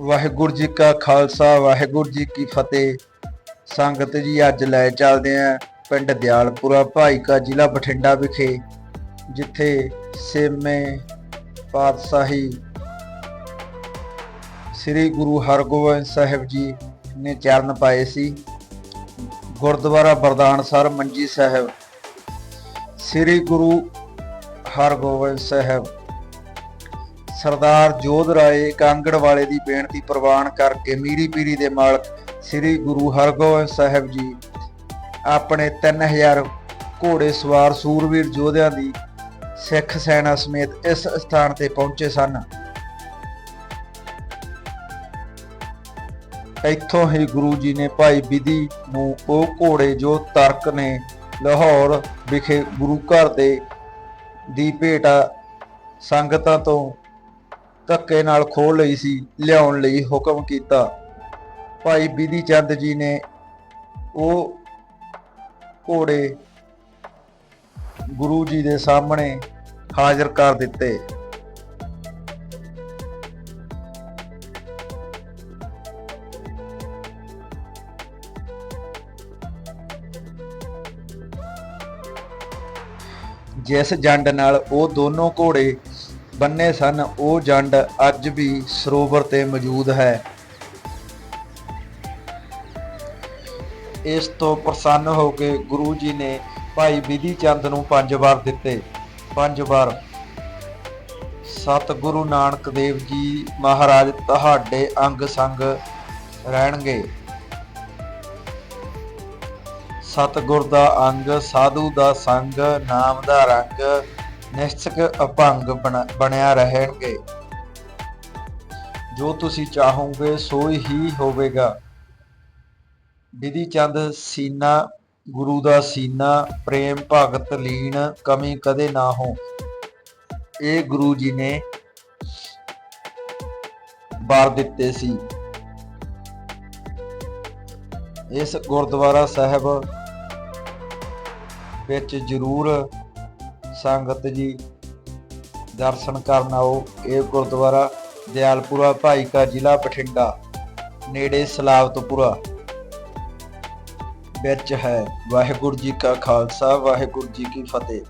ਵਾਹਿਗੁਰੂ ਜੀ ਕਾ ਖਾਲਸਾ, ਵਾਹਿਗੁਰੂ ਜੀ ਕੀ ਫਤਿਹ। ਸੰਗਤ ਜੀ, ਅੱਜ ਲੈ ਚੱਲਦੇ ਆਂ ਪਿੰਡ ਦਿਆਲਪੁਰਾ, ਭਾਈਕਾ ਜ਼ਿਲ੍ਹਾ ਬਠਿੰਡਾ ਵਿਖੇ, ਜਿੱਥੇ ਸੇਮੇ ਪਾਤਸ਼ਾਹੀ ਸ੍ਰੀ ਗੁਰੂ ਹਰਗੋਬਿੰਦ ਸਾਹਿਬ ਜੀ ਨੇ ਚਰਨ ਪਾਏ ਸੀ। ਗੁਰਦੁਆਰਾ ਬਰਦਾਨਸਰ ਮੰਜੀ ਸਾਹਿਬ, ਸ੍ਰੀ ਗੁਰੂ ਹਰਗੋਬਿੰਦ ਸਾਹਿਬ ਸਰਦਾਰ ਜੋਧ ਰਾਏ ਕਾਂਗੜ ਵਾਲੇ ਦੀ ਬੇਨਤੀ ਪ੍ਰਵਾਨ ਕਰਕੇ ਮੀਰੀ ਪੀਰੀ ਦੇ ਮਾਲਕ ਸ੍ਰੀ ਗੁਰੂ ਹਰਗੋਬਿੰਦ ਸਾਹਿਬ ਜੀ ਆਪਣੇ 3000 ਘੋੜੇ ਸਵਾਰ ਸੂਰਵੀਰ ਯੋਧਿਆਂ ਦੀ ਸਿੱਖ ਸੈਨਾ ਸਮੇਤ ਇਸ ਸਥਾਨ ਤੇ ਪਹੁੰਚੇ ਸਨ। ਇੱਥੋਂ ਹੀ ਗੁਰੂ ਜੀ ਨੇ ਭਾਈ ਵਿਧੀ ਨੂੰ ਉਹ ਘੋੜੇ ਜੋ ਤਰਕ ਨੇ ਲਾਹੌਰ ਵਿਖੇ ਗੁਰੂ ਘਰ ਦੇ ਦੀ ਭੇਟਾ ਸੰਗਤਾਂ ਤੋਂ ਧੱਕੇ ਨਾਲ ਖੋਹ ਲਈ ਸੀ, ਲਿਆਉਣ ਲਈ ਹੁਕਮ ਕੀਤਾ। ਭਾਈ ਬਿਧੀ ਚੰਦ ਜੀ ਨੇ ਉਹ ਘੋੜੇ ਗੁਰੂ ਜੀ ਦੇ ਸਾਹਮਣੇ ਹਾਜ਼ਰ ਕਰ ਦਿੱਤੇ। ਜਿਸ ਜੰਡ ਨਾਲ ਉਹ ਦੋਨੋਂ ਘੋੜੇ ਬੰਨੇ ਸਨ। ਉਹ ਜੰਡ ਅੱਜ ਵੀ ਸਰੋਵਰ ਤੇ ਮੌਜੂਦ ਹੈ। ਇਸ ਤੋਂ ਪ੍ਰਸੰਨ ਹੋ ਕੇ ਗੁਰੂ ਜੀ ਨੇ ਭਾਈ ਵਿਧੀ ਚੰਦ ਨੂੰ ਪੰਜ ਵਾਰ ਦਿੱਤੇ। ਪੰਜ ਵਾਰ। ਸਤਿਗੁਰੂ ਨਾਨਕ ਦੇਵ ਜੀ ਮਹਾਰਾਜ ਤੁਹਾਡੇ ਅੰਗ ਸੰਗ ਰਹਿਣਗੇ। ਸਤਿਗੁਰ ਦਾ ਅੰਗ, ਸਾਧੂ ਦਾ ਸੰਗ, ਨਾਮ ਦਾ ਰੰਗ ਨਿਸ਼ਚਕ ਅਭੰਗ ਬਣ- ਬਣਿਆ ਰਹਿਣਗੇ। ਜੋ ਤੁਸੀਂ ਚਾਹੋਗੇ, ਸੋ ਹੀ ਹੋਵੇਗਾ। ਵਿਧੀ ਚੰਦ ਸੀਨਾ, ਗੁਰੂ ਦਾ ਸੀਨਾ, ਪ੍ਰੇਮ ਭਗਤ ਲੀਨ, ਕਮੀ ਕਦੇ ਨਾ ਹੋ। ਇਹ ਗੁਰੂ ਜੀ ਨੇ ਬਾਰ ਦਿੱਤੇ ਸੀ। ਇਸ ਗੁਰਦੁਆਰਾ ਸਾਹਿਬ ਵਿੱਚ ਜ਼ਰੂਰ ਸੰਗਤ ਜੀ, ਦਰਸ਼ਨ ਕਰਨ ਆਓ। ਇਹ ਗੁਰਦੁਆਰਾ ਦਿਆਲਪੁਰਾ, ਭਾਈਕਾ ਜ਼ਿਲ੍ਹਾ ਬਠਿੰਡਾ, ਨੇੜੇ ਸਲਾਵਤਪੁਰਾ ਵਿੱਚ ਹੈ। ਵਾਹਿਗੁਰੂ ਜੀ ਕਾ ਖਾਲਸਾ, ਵਾਹਿਗੁਰੂ ਜੀ ਕੀ ਫਤਿਹ।